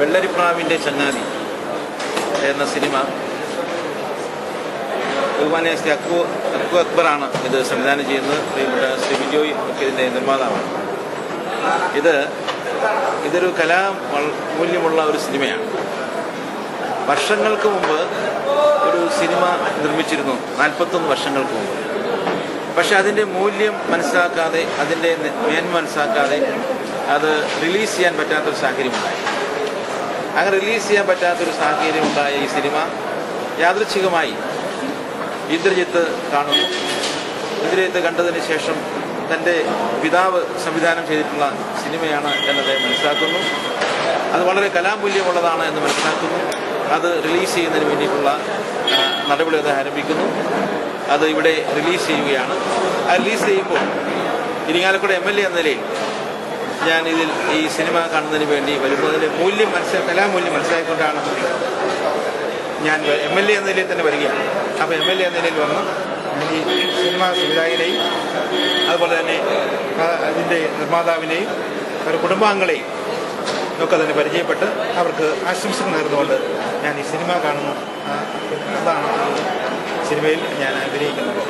വെള്ളരിപ്രാവിന്റെ ചങ്ങാതി എന്ന സിനിമ ബഹുമാനിയ ശ്രീ അക്കു അക്കു അക്ബറാണ് ഇത് സംവിധാനം ചെയ്യുന്നത്. പ്രിയപ്പെട്ട ശ്രീ ബിജോയ് ഒക്കെ ഇതിന്റെ നിർമ്മാതാവാണ്. ഇത് ഇതൊരു കലാ മൂല്യമുള്ള ഒരു സിനിമയാണ്. വർഷങ്ങൾക്ക് മുമ്പ് ഒരു സിനിമ നിർമ്മിച്ചിരുന്നു. നാൽപ്പത്തൊന്ന് വർഷങ്ങൾക്ക് മുമ്പ്. പക്ഷെ അതിന്റെ മൂല്യം മനസ്സിലാക്കാതെ അതിന്റെ മേന്മ മനസ്സിലാക്കാതെ അത് റിലീസ് ചെയ്യാൻ പറ്റാത്തൊരു സാഹചര്യമുണ്ടായി. അങ്ങനെ റിലീസ് ചെയ്യാൻ പറ്റാത്തൊരു സാഹചര്യം ഉണ്ടായ ഈ സിനിമ യാദൃച്ഛികമായി ഇന്ദ്രജിത്ത് കാണുന്നു. ഇന്ദ്രജിത്ത് കണ്ടതിന് ശേഷം തന്റെ പിതാവ് സംവിധാനം ചെയ്തിട്ടുള്ള സിനിമയാണ് എന്നത് മനസ്സിലാക്കുന്നു. അത് വളരെ കലാമൂല്യമുള്ളതാണ് എന്ന് മനസ്സിലാക്കുന്നു. അത് റിലീസ് ചെയ്യുന്നതിന് വേണ്ടിയിട്ടുള്ള നടപടി ആരംഭിക്കുന്നു. അത് ഇവിടെ റിലീസ് ചെയ്യുകയാണ്. ആ റിലീസ് ചെയ്യുമ്പോൾ ഇരിങ്ങാലക്കുട എം എൽ എ എന്ന നിലയിൽ ഞാൻ ഇതിൽ ഈ സിനിമ കാണുന്നതിന് വേണ്ടി വരുമ്പോൾ അതിന്റെ മൂല്യം മനസ്സിലാ കലാമൂല്യം മനസ്സിലാക്കിക്കൊണ്ടാണ് ഞാൻ എം എൽ എ എന്ന നിലയിൽ തന്നെ വരികയാണ്. അപ്പോൾ എം എൽ എ എന്ന നിലയിൽ വന്ന്. ഈ സിനിമാ സംവിധായകനെയും അതുപോലെ തന്നെ അതിന്റെ നിർമ്മാതാവിനെയും അവരുടെ കുടുംബാംഗങ്ങളെയും ഒക്കെ തന്നെ പരിചയപ്പെട്ട് അവർക്ക് ആശംസകൾ നേർന്നുകൊണ്ട് ഞാൻ ഈ സിനിമ കാണുന്നു. അതാണ് സിനിമയിൽ ഞാൻ ആഗ്രഹിക്കുന്നത്